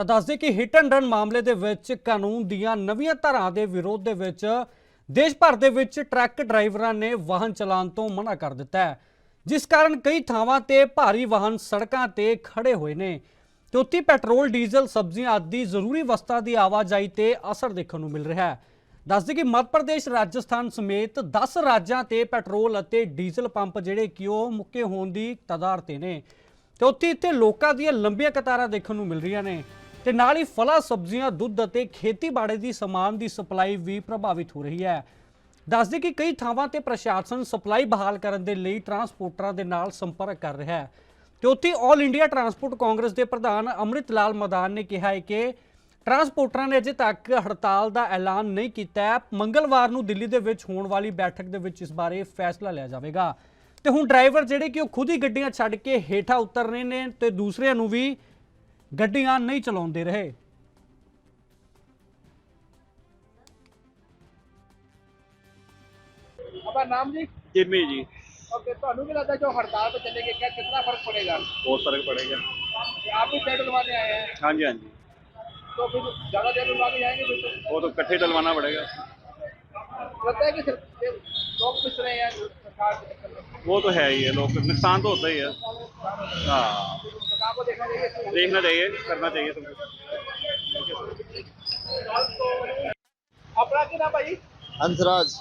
ਤਾਂ ਦੱਸਦੇ ਕਿ ਹਿੱਟ ਐਂਡ ਰਨ ਮਾਮਲੇ ਦੇ ਵਿੱਚ ਕਾਨੂੰਨ ਦੀਆਂ ਨਵੀਆਂ ਧਾਰਾਵਾਂ ਦੇ ਵਿਰੋਧ ਦੇ ਵਿੱਚ ਦੇਸ਼ ਭਰ ਦੇ ਵਿੱਚ ਟਰੱਕ ਡਰਾਈਵਰਾਂ ਨੇ ਵਾਹਨ ਚਲਾਉਣ ਤੋਂ ਮਨਾ ਕਰ ਦਿੱਤਾ ਹੈ, ਜਿਸ ਕਾਰਨ ਕਈ ਥਾਵਾਂ ਤੇ ਭਾਰੀ ਵਾਹਨ ਸੜਕਾਂ ਤੇ ਖੜੇ ਹੋਏ ਨੇ। ਤੇ ਉੱਥੇ ਪੈਟਰੋਲ, ਡੀਜ਼ਲ, ਸਬਜ਼ੀਆਂ ਆਦਿ ਜ਼ਰੂਰੀ ਵਸਤਾਂ ਦੀ ਆਵਾਜਾਈ ਤੇ ਅਸਰ ਦੇਖਣ ਨੂੰ ਮਿਲ ਰਿਹਾ ਹੈ। ਦੱਸਦੇ ਕਿ ਮੱਧ ਪ੍ਰਦੇਸ਼, ਰਾਜਸਥਾਨ ਸਮੇਤ 10 ਰਾਜਾਂ ਤੇ ਪੈਟਰੋਲ ਅਤੇ ਡੀਜ਼ਲ ਪੰਪ ਜਿਹੜੇ ਕਿ ਉਹ ਮੁੱਕੇ ਹੋਣ ਦੀ ਤਦਾਰ ਤੇ ਨੇ। ਤੇ ਉੱਥੇ ਇੱਥੇ ਲੋਕਾਂ ਦੀਆਂ ਲੰਬੀਆਂ ਕਤਾਰਾਂ ਦੇਖਣ ਨੂੰ ਮਿਲ ਰਹੀਆਂ ਨੇ। ਤੇ ਨਾਲ ਹੀ ਫਲਾਂ, ਸਬਜ਼ੀਆਂ, ਦੁੱਧ ਅਤੇ ਖੇਤੀਬਾੜੀ ਦੀ ਸਮਾਨ ਦੀ ਸਪਲਾਈ ਵੀ ਪ੍ਰਭਾਵਿਤ ਹੋ ਰਹੀ ਹੈ। ਦੱਸਦੇ ਕਿ ਕਈ ਥਾਵਾਂ ਤੇ ਪ੍ਰਸ਼ਾਸਨ ਸਪਲਾਈ ਬਹਾਲ ਕਰਨ ਦੇ ਲਈ ਟਰਾਂਸਪੋਰਟਰਾਂ ਦੇ ਨਾਲ ਸੰਪਰਕ ਕਰ ਰਿਹਾ ਹੈ। ਤੇ ਉੱਥੇ ਆਲ ਇੰਡੀਆ ਟਰਾਂਸਪੋਰਟ ਕਾਂਗਰਸ ਦੇ ਪ੍ਰਧਾਨ ਅੰਮ੍ਰਿਤ ਲਾਲ ਮਦਾਨ ਨੇ ਕਿਹਾ ਹੈ ਕਿ ਟਰਾਂਸਪੋਰਟਰਾਂ ਨੇ ਅਜੇ ਤੱਕ ਹੜਤਾਲ ਦਾ ਐਲਾਨ ਨਹੀਂ ਕੀਤਾ ਹੈ। ਮੰਗਲਵਾਰ ਨੂੰ ਦਿੱਲੀ ਦੇ ਵਿੱਚ ਹੋਣ ਵਾਲੀ ਬੈਠਕ ਦੇ ਵਿੱਚ ਇਸ ਬਾਰੇ ਫੈਸਲਾ ਲਿਆ ਜਾਵੇਗਾ। ਤੇ ਹੁਣ ਡਰਾਈਵਰ ਜਿਹੜੇ ਕਿ ਉਹ ਖੁਦ ਹੀ ਗੱਡੀਆਂ ਛੱਡ ਕੇ ਹੇਠਾਂ ਉਤਰ ਰਹੇ ਨੇ ਤੇ ਦੂਸਰਿਆਂ ਨੂੰ ਵੀ ਗੱਡੀਆਂ ਨਹੀਂ ਚਲਾਉਂਦੇ ਰਹੇ आपका नाम जी जिम्मी जी ओके ਤੁਹਾਨੂੰ ਕੀ लगता है जो हड़ताल पे चलेंगे क्या कितना फर्क पड़ेगा बहुत फर्क पड़ेगा आप भी पेट्रोल डलवाने आए हैं हाँ जी हाँ जी तो फिर ज्यादा देर डलवा के जाएंगे फिर तो वो तो इकट्ठे डलवाना पड़ेगा लगता है कि सिर्फ ये लोग पिस रहे हैं सरकार के चक्कर में वो तो है ही है लोग नुकसान तो होता ही है हाँ सरकार को देखना चाहिए देखना चाहिए करना चाहिए सब कुछ अपना की ना भाई ਹੰਸਰਾਜ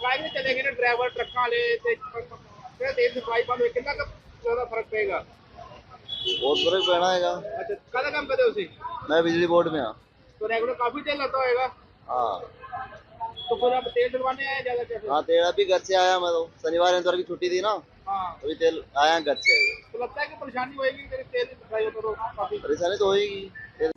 ड्राइवर चलेंगे ना ड्राइवर ट्रक वाले ते फिर तेल सप्लाई बंद हुई कितना का ज्यादा फर्क पड़ेगा बहुत फर्क पैना हैगा अच्छा कदा काम करते हो उसे मैं बिजली बोर्ड में हाँ तो रेगुलर काफी तेल लगता होगा हाँ तो फिर आप तेल डलवाने आए ज्यादा कैसे हाँ तेरा भी घर से आया मैं तो शनिवार इतवार की छुट्टी थी ना हाँ अभी तेल आया घर से तो लगता है कि परेशानी होएगी तेरे तेल ड्राइवर करो काफी परेशानी तो होएगी तेल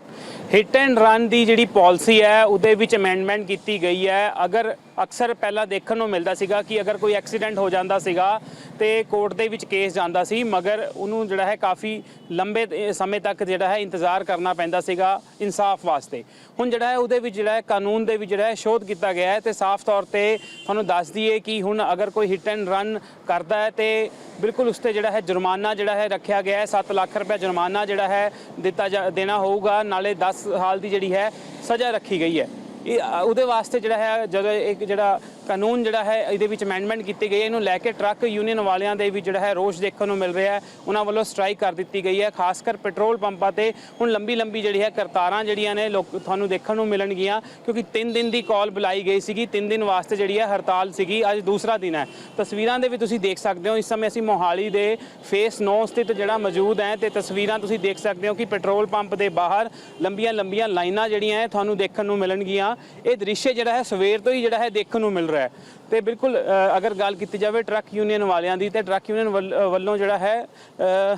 ਹਿੱਟ ਐਂਡ ਰਨ ਦੀ ਜਿਹੜੀ ਪਾਲਿਸੀ ਹੈ ਉਹਦੇ ਵਿੱਚ ਅਮੈਂਡਮੈਂਟ ਕੀਤੀ ਗਈ ਹੈ ਅਗਰ ਅਕਸਰ ਪਹਿਲਾਂ ਦੇਖਣ ਨੂੰ ਮਿਲਦਾ ਸੀਗਾ ਕਿ ਅਗਰ ਕੋਈ ਐਕਸੀਡੈਂਟ ਹੋ ਜਾਂਦਾ ਸੀਗਾ ਤੇ ਕੋਰਟ ਦੇ ਵਿੱਚ ਕੇਸ ਜਾਂਦਾ ਸੀ, ਮਗਰ ਉਹਨੂੰ ਜਿਹੜਾ ਹੈ ਕਾਫੀ ਲੰਬੇ ਸਮੇਂ ਤੱਕ ਜਿਹੜਾ ਹੈ ਇੰਤਜ਼ਾਰ ਕਰਨਾ ਪੈਂਦਾ ਸੀਗਾ ਇਨਸਾਫ ਵਾਸਤੇ। ਹੁਣ ਜਿਹੜਾ ਹੈ ਉਹਦੇ ਵਿੱਚ ਜਿਹੜਾ ਹੈ ਕਾਨੂੰਨ ਦੇ ਵਿੱਚ ਜਿਹੜਾ ਹੈ ਸ਼ੋਧ ਕੀਤਾ ਗਿਆ ਹੈ ਤੇ ਸਾਫ਼ ਤੌਰ ਤੇ ਤੁਹਾਨੂੰ ਦੱਸ ਦਈਏ ਕਿ ਹੁਣ ਅਗਰ ਕੋਈ ਹਿੱਟ ਐਂਡ ਰਨ ਕਰਦਾ ਹੈ ਤੇ ਬਿਲਕੁਲ ਉਸ ਤੇ ਜਿਹੜਾ ਹੈ ਜੁਰਮਾਨਾ ਜਿਹੜਾ ਹੈ ਰੱਖਿਆ ਗਿਆ ਹੈ 7 ਲੱਖ ਰੁਪਏ ਜੁਰਮਾਨਾ ਜਿਹੜਾ ਹੈ ਦਿੱਤਾ ਜਾ- ਦੇਣਾ ਹੋਊਗਾ, ਨਾਲੇ 10 ਸਾਲ ਦੀ ਜਿਹੜੀ ਹੈ ਸਜ਼ਾ ਰੱਖੀ ਗਈ ਹੈ। ਇਹ ਉਹਦੇ ਵਾਸਤੇ ਜਿਹੜਾ ਹੈ ਜਦੋਂ ਇੱਕ ਜਿਹੜਾ ਕਾਨੂੰਨ ਜਿਹੜਾ ਹੈ, ਇਹਦੇ ਵਿੱਚ ਅਮੈਂਡਮੈਂਟ ਕੀਤੀ ਗਈ ਹੈ। ਇਹਨੂੰ ਲੈ ਕੇ ਟਰੱਕ ਯੂਨੀਅਨ ਵਾਲਿਆਂ ਦੇ ਵੀ ਜਿਹੜਾ ਹੈ, ਰੋਸ਼ ਦੇਖਣ ਨੂੰ ਮਿਲ ਰਿਹਾ ਹੈ। ਉਹਨਾਂ ਵੱਲੋਂ ਸਟ੍ਰਾਈਕ ਕਰ ਦਿੱਤੀ ਗਈ ਹੈ। ਖਾਸ ਕਰ ਪੈਟਰੋਲ ਪੰਪਾਂ ਤੇ ਹੁਣ ਲੰਬੀ ਲੰਬੀ ਜਿਹੜੀ ਹੈ ਕਰਤਾਰਾਂ ਜਿਹੜੀਆਂ ਨੇ, ਲੋਕ ਤੁਹਾਨੂੰ ਦੇਖਣ ਨੂੰ ਮਿਲਣਗੀਆਂ, ਕਿਉਂਕਿ 3 ਦਿਨ ਦੀ ਕਾਲ ਬੁਲਾਈ ਗਈ ਸੀਗੀ। 3 ਦਿਨ ਵਾਸਤੇ ਜਿਹੜੀ ਹੈ ਹੜਤਾਲ ਸੀਗੀ, ਅੱਜ ਦੂਸਰਾ ਦਿਨ ਹੈ। ਤਸਵੀਰਾਂ ਦੇ ਵੀ ਤੁਸੀਂ ਦੇਖ ਸਕਦੇ ਹੋ, ਇਸ ਸਮੇਂ ਅਸੀਂ ਮੋਹਾਲੀ ਦੇ ਫੇਸ 9 ਸਥਿਤ ਜਿਹੜਾ ਮੌਜੂਦ ਹੈ, ਤੇ ਤਸਵੀਰਾਂ ਤੁਸੀਂ ਦੇਖ ਸਕਦੇ ਹੋ ਕਿ ਪੈਟਰੋਲ ਪੰਪ ਦੇ ਬਾਹਰ ਲੰਬੀਆਂ ਲੰਬੀਆਂ ਲਾਈਨਾਂ ਜਿਹੜੀਆਂ ਹੈ, ਤੁਹਾਨੂੰ ਦੇਖਣ ਨੂੰ ਮਿਲਣਗੀਆਂ। ਇਹ ਦ੍ਰਿਸ਼ ਜਿਹੜਾ ਹੈ, ਸਵੇਰ ਤੋਂ ਹੀ ਜਿਹੜਾ ਹੈ, ਦੇਖਣ ਨੂੰ ਮਿਲ ਰਿਹਾ ਹੈ। ਤੇ ਬਿਲਕੁਲ ਅ, ਅਗਰ ਗੱਲ ਕੀਤੀ ਜਾਵੇ ਟਰੱਕ ਯੂਨੀਅਨ ਵਾਲਿਆਂ ਦੀ ਤੇ ਟਰੱਕ ਯੂਨੀਅਨ ਵੱਲ- ਵੱਲੋਂ ਜਿਹੜਾ ਹੈ ਅ,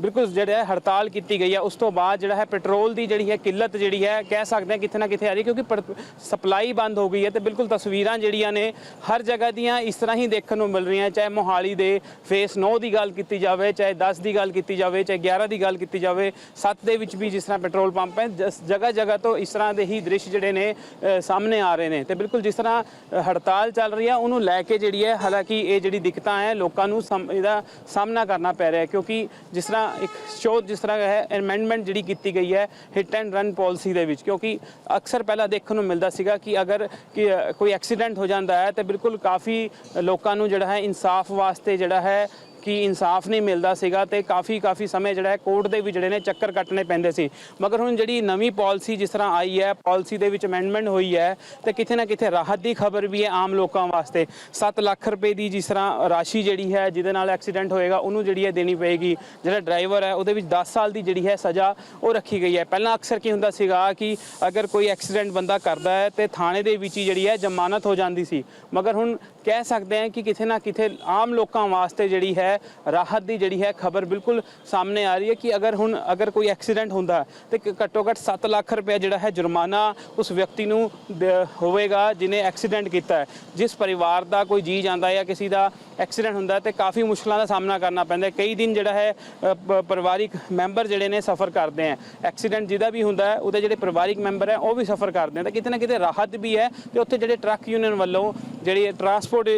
ਬਿਲਕੁਲ ਜਿਹੜਾ ਹੈ ਹੜਤਾਲ ਕੀਤੀ ਗਈ ਹੈ ਉਸ ਤੋਂ ਬਾਅਦ ਜਿਹੜਾ ਹੈ ਪੈਟਰੋਲ ਦੀ ਜਿਹੜੀ ਹੈ ਕਿੱਲਤ ਜਿਹੜੀ ਹੈ, ਕਹਿ ਸਕਦੇ ਹਾਂ ਕਿਤੇ ਨਾ ਕਿਤੇ ਆ ਰਹੀ ਹੈ, ਕਿਉਂਕਿ ਪੜ- ਸਪਲਾਈ ਬੰਦ ਹੋ ਗਈ ਹੈ ਤੇ ਬਿਲਕੁਲ ਤਸਵੀਰਾਂ ਜਿਹੜੀਆਂ ਨੇ ਹਰ ਜਗ੍ਹਾ ਦੀਆਂ ਇਸ ਤਰ੍ਹਾਂ ਹੀ ਦੇਖਣ ਨੂੰ ਮਿਲ ਰਹੀਆਂ, ਚਾਹੇ ਮੋਹਾਲੀ ਦੇ ਫੇਸ 9 ਦੀ ਗੱਲ ਕੀਤੀ ਜਾਵੇ, ਚਾਹੇ 10 ਦੀ ਗੱਲ ਕੀਤੀ ਜਾਵੇ, ਚਾਹੇ 11 ਦੀ ਗੱਲ ਕੀਤੀ ਜਾਵੇ 7 ਦੇ ਵਿੱਚ ਵੀ ਜਿਸ ਤਰ੍ਹਾਂ ਪੈਟਰੋਲ ਪੰਪ ਹੈ ਜਗ੍ਹਾ ਜਗ੍ਹਾ ਤੋਂ ਇਸ ਤਰ੍ਹਾਂ ਦੇ ਹੀ ਦ੍ਰਿਸ਼ ਜਿਹੜੇ ਨੇ ਸਾਹਮਣੇ ਆ ਰਹੇ ਨੇ ਤੇ ਬਿਲਕੁਲ ਜਿਸ ਤਰ੍ਹਾਂ ਹੜਤਾਲ ਚੱਲ ਰਹੀ ਹੈ, ਉਹਨੂੰ ਲੈ ਕੇ ਜਿਹੜੀ ਹੈ ਹਾਲਾਂਕਿ ਇਹ ਜਿਹੜੀ ਦਿੱਕਤਾਂ ਹੈ, ਲੋਕਾਂ ਨੂੰ ਸਮ- ਇਹਦਾ ਸਾਹਮਣਾ ਕਰਨਾ ਪੈ ਰਿਹਾ ਕਿਉਂਕਿ ਜਿਸ ਤਰ੍ਹਾਂ ਇੱਕ ਸ਼ੋਧ ਜਿਸ ਤਰ੍ਹਾਂ ਹੈ ਅਮੈਂਡਮੈਂਟ ਜਿਹੜੀ ਕੀਤੀ ਗਈ ਹੈ ਹਿੱਟ ਐਂਡ ਰਨ ਪਾਲਿਸੀ ਦੇ ਵਿੱਚ। ਕਿਉਂਕਿ ਅਕਸਰ ਪਹਿਲਾਂ ਦੇਖਣ ਨੂੰ ਮਿਲਦਾ ਸੀਗਾ ਕਿ ਅਗਰ ਕਿ ਕੋਈ ਐਕਸੀਡੈਂਟ ਹੋ ਜਾਂਦਾ ਹੈ, ਤੇ ਬਿਲਕੁਲ ਕਾਫੀ ਲੋਕਾਂ ਨੂੰ ਜਿਹੜਾ ਹੈ ਇਨਸਾਫ ਵਾਸਤੇ ਜਿਹੜਾ ਹੈ ਕਿ ਇਨਸਾਫ ਨਹੀਂ ਮਿਲਦਾ ਸੀਗਾ ਤੇ ਕਾਫੀ ਕਾਫੀ ਸਮੇਂ ਜਿਹੜਾ ਹੈ ਕੋਰਟ ਦੇ ਵੀ ਜਿਹੜੇ ਨੇ ਚੱਕਰ ਕੱਟਣੇ ਪੈਂਦੇ ਸੀ। ਮਗਰ ਹੁਣ ਜਿਹੜੀ ਨਵੀਂ ਪਾਲਿਸੀ ਜਿਸ ਤਰ੍ਹਾਂ ਆਈ ਹੈ, ਪਾਲਿਸੀ ਦੇ ਵਿੱਚ ਅਮੈਂਡਮੈਂਟ ਹੋਈ ਹੈ ਤੇ ਕਿਤੇ ਨਾ ਕਿਤੇ ਰਾਹਤ ਦੀ ਖਬਰ ਵੀ ਹੈ ਆਮ ਲੋਕਾਂ ਵਾਸਤੇ। 7 ਲੱਖ ਰੁਪਏ ਦੀ ਜਿਸ ਤਰ੍ਹਾਂ ਰਾਸ਼ੀ ਜਿਹੜੀ ਹੈ, ਜਿਹਦੇ ਨਾਲ ਐਕਸੀਡੈਂਟ ਹੋਏਗਾ, ਉਹਨੂੰ ਜਿਹੜੀ ਹੈ ਦੇਣੀ ਪਏਗੀ। ਜਿਹੜਾ ਡਰਾਈਵਰ ਹੈ, ਉਹਦੇ ਵਿੱਚ 10 ਸਾਲ ਦੀ ਜਿਹੜੀ ਹੈ ਸਜ਼ਾ ਉਹ ਰੱਖੀ ਗਈ ਹੈ। ਪਹਿਲਾਂ ਅਕਸਰ ਕੀ ਹੁੰਦਾ ਸੀਗਾ ਕਿ ਅਗਰ ਕੋਈ ਐਕਸੀਡੈਂਟ ਬੰਦਾ ਕਰਦਾ ਹੈ ਤੇ ਥਾਣੇ ਦੇ ਵਿੱਚ ਹੀ ਜਿਹੜੀ ਹੈ ਜ਼ਮਾਨਤ ਹੋ ਜਾਂਦੀ ਸੀ। ਮਗਰ ਹੁਣ ਕਹਿ ਸਕਦੇ ਹਾਂ ਕਿ ਕਿਤੇ ਨਾ ਕਿਤੇ ਆਮ ਲੋਕਾਂ ਵਾਸਤੇ ਜਿਹੜੀ ਹੈ ਰਾਹਤ ਦੀ ਜਿਹੜੀ ਹੈ ਖਬਰ ਬਿਲਕੁਲ ਸਾਹਮਣੇ ਆ ਰਹੀ ਹੈ ਕਿ ਅਗਰ ਹੁਣ ਅਗਰ ਕੋਈ ਐਕਸੀਡੈਂਟ ਹੁੰਦਾ ਹੈ ਤੇ ਘੱਟੋ ਘੱਟ 7 ਲੱਖ ਰੁਪਏ ਜਿਹੜਾ ਹੈ ਜੁਰਮਾਨਾ ਉਸ ਵਿਅਕਤੀ ਨੂੰ ਹੋਵੇਗਾ ਜਿਨੇ ਐਕਸੀਡੈਂਟ ਕੀਤਾ ਹੈ। ਜਿਸ ਪਰਿਵਾਰ ਦਾ ਕੋਈ ਜੀ ਜਾਂਦਾ ਹੈ ਜਾਂ ਕਿਸੇ ਦਾ ਐਕਸੀਡੈਂਟ ਹੁੰਦਾ ਹੈ ਤੇ ਕਾਫੀ ਮੁਸ਼ਕਲਾਂ ਦਾ ਸਾਹਮਣਾ ਕਰਨਾ ਪੈਂਦਾ ਹੈ। ਕਈ ਦਿਨ ਜਿਹੜਾ ਹੈ ਪਰਿਵਾਰਿਕ ਮੈਂਬਰ ਜਿਹੜੇ ਨੇ ਸਫਰ ਕਰਦੇ ਹੈ। ਐਕਸੀਡੈਂਟ ਜਿਹਦਾ ਵੀ ਹੁੰਦਾ ਹੈ, ਉਹਦੇ ਜਿਹੜੇ ਪਰਿਵਾਰਿਕ ਮੈਂਬਰ ਹੈ, ਉਹ ਵੀ ਸਫਰ ਕਰਦੇ ਹੈ। ਤਾਂ ਕਿਤੇ ਨਾ ਕਿਤੇ ਰਾਹਤ ਵੀ ਹੈ ਤੇ ਉੱਥੇ ਜਿਹੜੇ ਟਰੱਕ ਯੂਨੀਅਨ ਵੱਲੋਂ ਜਿਹੜੀ ਟਰਾਂਸਪੋਰਟ ਟਰਾਂਸਪੋਰਟ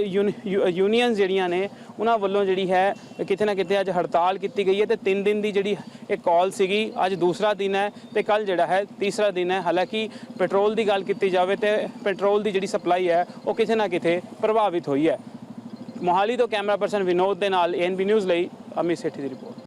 ਯੂਨੀਅਨਸ ਜਿਹੜੀਆਂ ਨੇ, ਉਹਨਾਂ ਵੱਲੋਂ ਜਿਹੜੀ ਹੈ ਕਿਤੇ ਨਾ ਕਿਤੇ ਅੱਜ ਹੜਤਾਲ ਕੀਤੀ ਗਈ ਹੈ ਤੇ 3 ਦਿਨ ਦੀ ਜਿਹੜੀ ਇਹ ਕਾਲ ਸੀਗੀ, ਅੱਜ ਦੂਸਰਾ ਦਿਨ ਹੈ ਤੇ ਕੱਲ ਜਿਹੜਾ ਹੈ ਤੀਸਰਾ ਦਿਨ ਹੈ। ਹਾਲਾਂਕਿ ਪੈਟਰੋਲ ਦੀ ਗੱਲ ਕੀਤੀ ਜਾਵੇ ਤੇ ਪੈਟਰੋਲ ਦੀ ਜਿਹੜੀ ਸਪਲਾਈ ਹੈ, ਉਹ ਕਿਤੇ ਨਾ ਕਿਤੇ ਪ੍ਰਭਾਵਿਤ ਹੋਈ ਹੈ। ਮੋਹਾਲੀ ਤੋਂ ਕੈਮਰਾ ਪਰਸਨ ਵਿਨੋਦ ਦੇ ਨਾਲ ਐਨਬੀ ਨਿਊਜ਼ ਲਈ ਅਮਿਤ ਸੇਠੀ ਦੀ ਰਿਪੋਰਟ।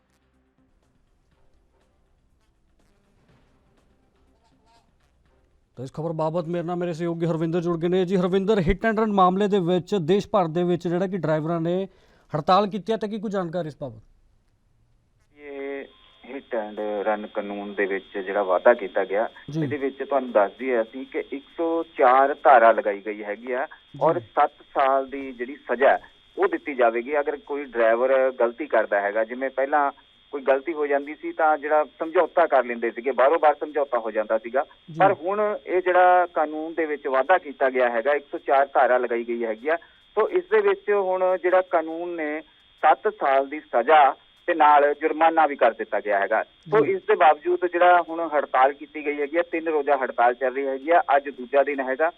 ਤਾਂ ਇਸ ਖਬਰ ਬਾਬਤ ਮੇਰੇ ਨਾਲ ਮੇਰੇ ਸਹਿਯੋਗੀ ਹਰਵਿੰਦਰ ਜੁੜ ਗਏ ਨੇ। ਜੀ, ਹਰਵਿੰਦਰ ਹਿੱਟ ਐਂਡ ਰਨ ਮਾਮਲੇ ਦੇ ਵਿੱਚ, ਦੇਸ਼ ਭਰ ਦੇ ਵਿੱਚ ਜਿਹੜਾ ਕਿ ਡਰਾਈਵਰਾਂ ਨੇ ਹੜਤਾਲ ਕੀਤੀ ਹੈ ਤਾਂ ਕੀ ਕੋਈ ਜਾਣਕਾਰੀ ਇਸ ਬਾਬਤ ਇਹ ਹਿੱਟ ਐਂਡ ਰਨ ਕਾਨੂੰਨ ਦੇ ਵਿੱਚ ਜਿਹੜਾ ਵਾਅਦਾ ਕੀਤਾ ਗਿਆ। ਇਹਦੇ ਵਿੱਚ ਤੁਹਾਨੂੰ ਦੱਸ ਦਈਏ ਅਸੀਂ ਕਿ 104 ਧਾਰਾ ਲਗਾਈ ਗਈ ਹੈਗੀ ਆ ਔਰ 7 ਸਾਲ ਦੀ ਜਿਹੜੀ ਸਜ਼ਾ ਉਹ ਦਿੱਤੀ ਜਾਵੇਗੀ ਅਗਰ ਕੋਈ ਡਰਾਈਵਰ ਗਲਤੀ ਕਰਦਾ ਹੈਗਾ ਜਿਵੇਂ ਪਹਿਲਾਂ ਕੋਈ ਗਲਤੀ ਹੋ ਜਾਂਦੀ ਸੀ ਤਾਂ ਜਿਹੜਾ ਸਮਝੌਤਾ ਕਰ ਲੈਂਦੇ ਸੀਗੇ ਬਾਰੋ ਬਾਰ ਸਮਝੌਤਾ ਹੋ ਜਾਂਦਾ ਸੀਗਾ। ਪਰ ਹੁਣ ਇਹ ਜਿਹੜਾ ਕਾਨੂੰਨ ਦੇ ਵਿੱਚ ਵਾਅਦਾ ਕੀਤਾ ਗਿਆ ਹੈਗਾ 104 ਧਾਰਾ ਲਗਾਈ ਗਈ ਹੈਗੀ ਆ ਸੋ ਇਸ ਦੇ ਵਿੱਚ ਹੁਣ ਜਿਹੜਾ ਕਾਨੂੰਨ ਨੇ 7 ਸਾਲ ਦੀ ਸਜ਼ਾ ਤੇ ਨਾਲ ਜੁਰਮਾਨਾ ਵੀ ਕਰ ਦਿੱਤਾ ਗਿਆ ਹੈਗਾ। ਸੋ। ਇਸ ਦੇ ਬਾਵਜੂਦ ਜਿਹੜਾ ਹੁਣ ਹੜਤਾਲ ਕੀਤੀ ਗਈ ਹੈਗੀ ਆ ਤਿੰਨ ਰੋਜ਼ਾ ਹੜਤਾਲ ਚੱਲ ਰਹੀ ਹੈਗੀ ਆ ਅੱਜ ਦੂਜਾ ਦਿਨ ਹੈਗਾ।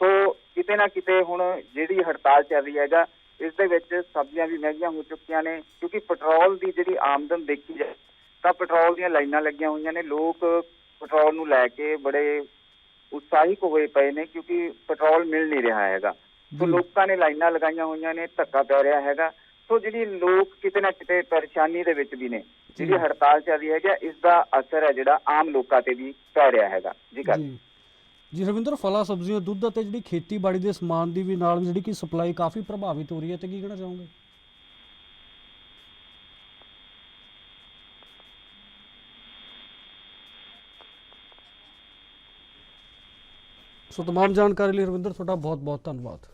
ਸੋ ਕਿਤੇ ਨਾ ਕਿਤੇ ਹੁਣ ਜਿਹੜੀ ਹੜਤਾਲ ਚੱਲ ਰਹੀ ਹੈਗਾ ਇਸ ਦੇ ਵਿੱਚ ਸਬਜ਼ੀਆਂ ਵੀ ਮਹਿੰਗੀਆਂ ਹੋ ਚੁੱਕੀਆਂ ਨੇ ਕਿਉਂਕਿ ਪੈਟਰੋਲ ਦੀ ਜਿਹੜੀ ਆਮਦਨ ਦੇਖੀ ਜਾਏ ਤਾਂ ਪੈਟਰੋਲ ਦੀਆਂ ਲਾਈਨਾਂ ਲੱਗੀਆਂ ਹੋਈਆਂ ਨੇ। ਲੋਕ ਪੈਟਰੋਲ ਨੂੰ ਲੈ ਕੇ ਬੜੇ ਉਤਸ਼ਾਹਿਤ ਹੋਏ ਪਏ ਨੇ ਕਿਉਂਕਿ ਪੈਟਰੋਲ ਮਿਲ ਨਹੀਂ ਰਿਹਾ ਹੈਗਾ। ਸੋ ਜੀ। ਲੋਕਾਂ ਨੇ ਲਾਈਨਾਂ ਲਗਾਈਆਂ ਹੋਈਆਂ ਨੇ ਧੱਕਾ ਪੈ ਰਿਹਾ ਹੈਗਾ ਸੋ ਜਿਹੜੀ ਲੋਕ ਕਿਤੇ ਨਾ ਕਿਤੇ ਪਰੇਸ਼ਾਨੀ ਦੇ ਵਿੱਚ ਵੀ ਨੇ ਜਿਹੜੀ ਹੜਤਾਲ ਚੱਲ ਰਹੀ ਹੈਗਾ ਇਸ ਦਾ ਅਸਰ ਹੈ ਜਿਹੜਾ ਆਮ ਲੋਕਾਂ ਤੇ ਵੀ ਪੈ ਰਿਹਾ ਹੈਗਾ ਜੀ ਕਰ ਜੀ ਜੀ ਰਵਿੰਦਰ ਫਲਾਂ ਸਬਜ਼ੀਆਂ ਦੁੱਧ ਅਤੇ ਜਿਹੜੀ ਖੇਤੀਬਾੜੀ ਦੇ ਸਮਾਨ ਦੀ ਵੀ ਨਾਲ ਵੀ ਜਿਹੜੀ ਕਿ ਸਪਲਾਈ ਕਾਫੀ ਪ੍ਰਭਾਵਿਤ ਹੋ ਰਹੀ ਹੈ ਤੇ ਕੀ ਕਹਿਣਾ ਚਾਹੋਗੇ ਸੋ तमाम ਜਾਣਕਾਰੀ ਲਈ ਰਵਿੰਦਰ ਤੁਹਾਡਾ ਬਹੁਤ ਬਹੁਤ ਧੰਨਵਾਦ